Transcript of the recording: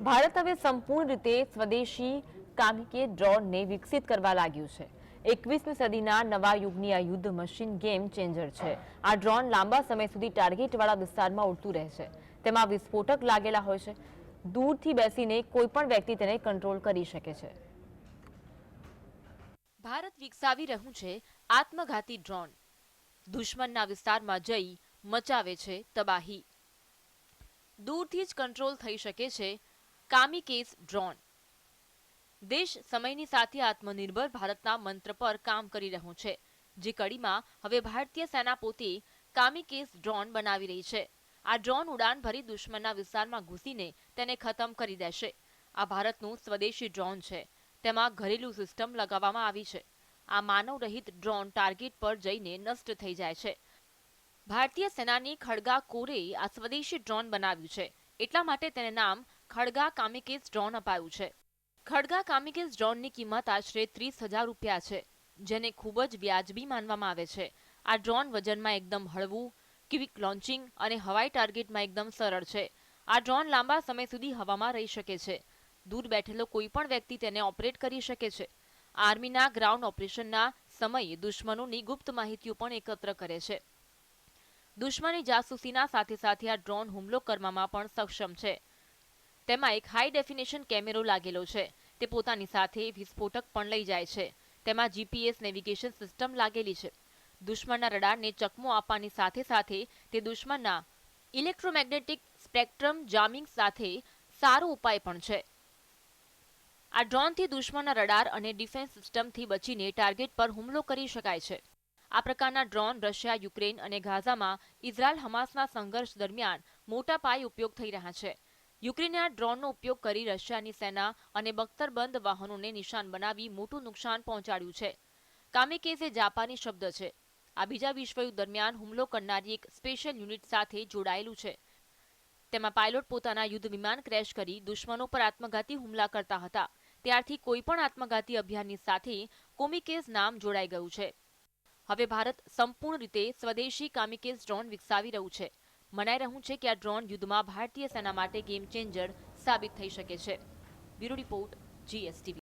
ભારત હવે સંપૂર્ણ રીતે સ્વદેશી કામિકે ડ્રોનને વિકસિત કરવા લાગ્યું છે. એકવીસમી સદીના નવા યુગની આ યુદ્ધ મશીન ગેમ ચેન્જર છે. આ ડ્રોન લાંબા સમય સુધી ટાર્ગેટવાળા વિસ્તારમાં ઉડતું રહે છે. તેમાં વિસ્ફોટક લાગેલા હોય છે. દૂરથી બેસીને કોઈ પણ વ્યક્તિ તેને કંટ્રોલ કરી શકે છે. ભારત વિકસાવી રહ્યું છે આત્મઘાતી ડ્રોન. દુશ્મનના વિસ્તારમાં જઈ મચાવે છે તબાહી. દૂરથી જ કંટ્રોલ થઈ શકે છે કામિકેસ ડ્રોન. દેશ સમયની સાથે આત્મનિર્ભર ભારતના મંત્ર પર કામ કરી રહ્યો છે, જે કડીમાં હવે ભારતીય સેના પોતે કામિકેસ ડ્રોન બનાવી રહી છે. આ ડ્રોન ઉડાન ભરી દુશ્મનના વિસ્તારમાં ઘૂસીને તેને ખતમ કરી દેશે. આ ભારતનું સ્વદેશી ડ્રોન છે. તેમાં ઘરેલું સિસ્ટમ લગાવવામાં આવી છે. આ માનવ રહિત ડ્રોન ટાર્ગેટ પર જઈને નષ્ટ થઈ જાય છે. ભારતીય સેનાની ખડગા કોરે આ સ્વદેશી ડ્રોન બનાવ્યું છે. એટલા માટે તેને નામ ખડગા કામિકેસ ડ્રોન અપાયું છે. ખડગા કામિકેસ ડ્રોનની કિંમત આશરે ત્રીસ હજાર રૂપિયા છે, જેને ખૂબ જ વ્યાજબી માનવામાં આવે છે. આ ડ્રોન વજનમાં એકદમ હળવું, ક્વિક લોન્ચિંગ અને હવાઈ ટાર્ગેટમાં એકદમ સરળ છે. આ ડ્રોન લાંબા સમય સુધી હવામાં રહી શકે છે. દૂર બેઠેલો કોઈ પણ વ્યક્તિ તેને ઓપરેટ કરી શકે છે. આર્મીના ગ્રાઉન્ડ ઓપરેશનના સમયે દુશ્મનોની ગુપ્ત માહિતીઓ પણ એકત્ર કરે છે. દુશ્મની જાસૂસીના સાથે સાથે આ ડ્રોન હુમલો કરવામાં પણ સક્ષમ છે. તેમાં એક હાઈ ડેફિનેશન કેમેરો લાગેલો છે. તે પોતાની સાથે વિસ્ફોટક પણ લઈ જાય છે. તેમાં જીપીએસ નેવિગેશન સિસ્ટમ લાગેલી છે. દુશ્મનના રડારને ચકમો આપવાની સાથે સાથે તે દુશ્મનના ઇલેક્ટ્રોમેગ્નેટિક સ્પેક્ટ્રમ જામિંગ સાથે સારો ઉપાય પણ છે. આ ડ્રોનથી દુશ્મનના રડાર અને ડિફેન્સ સિસ્ટમથી બચીને ટાર્ગેટ પર હુમલો કરી શકાય છે. આ પ્રકારના ડ્રોન રશિયા, યુક્રેન અને ગાઝામાં ઇઝરાયલ હમાસના સંઘર્ષ દરમિયાન મોટા પાયે ઉપયોગ થઈ રહ્યા છે. યુક્રેને આ ડ્રોનનો ઉપયોગ કરી રશિયાની સેના અને બખ્તરબંધ વાહનોને નિશાન બનાવી મોટું નુકસાન પહોંચાડ્યું છે. કામિકેઝ એ જાપાની શબ્દ છે. આ બીજા વિશ્વયુદ્ધ દરમિયાન હુમલો કરનારી એક સ્પેશિયલ યુનિટ સાથે જોડાયેલું છે. તેમાં પાયલોટ પોતાના યુદ્ધ વિમાન ક્રેશ કરી દુશ્મનો પર આત્મઘાતી હુમલા કરતા હતા. ત્યારથી કોઈ પણ આત્મઘાતી અભિયાનની સાથે કોમિકેઝ નામ જોડાઈ ગયું છે. હવે ભારત સંપૂર્ણ રીતે સ્વદેશી કામિકેઝ ડ્રોન વિકસાવી રહ્યું છે. મનાઈ રહ્યું છે કે આ ડ્રોન યુદ્ધમાં ભારતીય સેના માટે ગેમ ચેન્જર સાબિત થઈ શકે છે. Bureau report GSTV